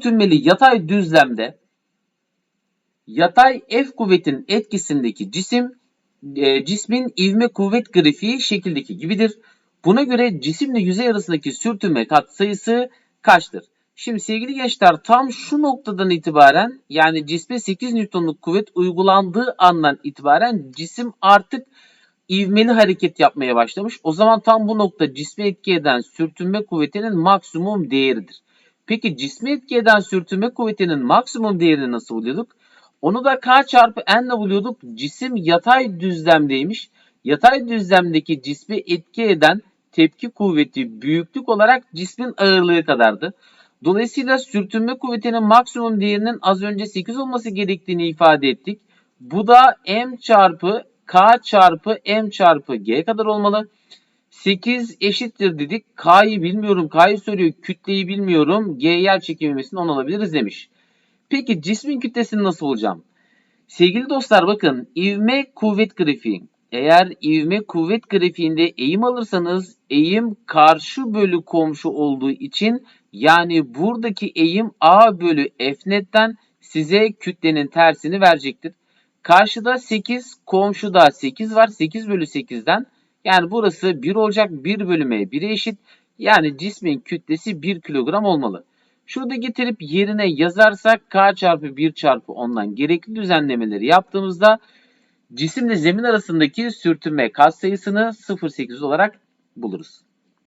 sürtünmeli yatay düzlemde yatay F kuvvetin etkisindeki cisim e, cismin ivme kuvvet grafiği şekildeki gibidir. Buna göre cisimle yüzey arasındaki sürtünme katsayısı kaçtır? Şimdi sevgili gençler tam şu noktadan itibaren yani cisme 8 Newton'luk kuvvet uygulandığı andan itibaren cisim artık ivmeli hareket yapmaya başlamış. O zaman tam bu nokta cisme etki eden sürtünme kuvvetinin maksimum değeridir. Peki cisme etki eden sürtünme kuvvetinin maksimum değerini nasıl buluyorduk? Onu da k çarpı n ile buluyorduk. Cisim yatay düzlemdeymiş. Yatay düzlemdeki cismi etki eden tepki kuvveti büyüklük olarak cismin ağırlığı kadardı. Dolayısıyla sürtünme kuvvetinin maksimum değerinin az önce 8 olması gerektiğini ifade ettik. Bu da m çarpı k çarpı m çarpı g kadar olmalı. 8 eşittir dedik. K'yı bilmiyorum. K'yı soruyor. Kütleyi bilmiyorum. G yer çekimlemesini 10 alabiliriz demiş. Peki cismin kütlesini nasıl bulacağım? Sevgili dostlar bakın ivme kuvvet grafiği. Eğer ivme kuvvet grafiğinde eğim alırsanız eğim karşı bölü komşu olduğu için yani buradaki eğim A bölü F netten size kütlenin tersini verecektir. Karşıda 8, komşuda 8 var. 8 bölü 8'den yani burası 1 olacak. 1 bölüme 1'e eşit. Yani cismin kütlesi 1 kilogram olmalı. Şurada getirip yerine yazarsak k çarpı 1 çarpı 10'dan gerekli düzenlemeleri yaptığımızda cisimle zemin arasındaki sürtünme katsayısını 0.8 olarak buluruz.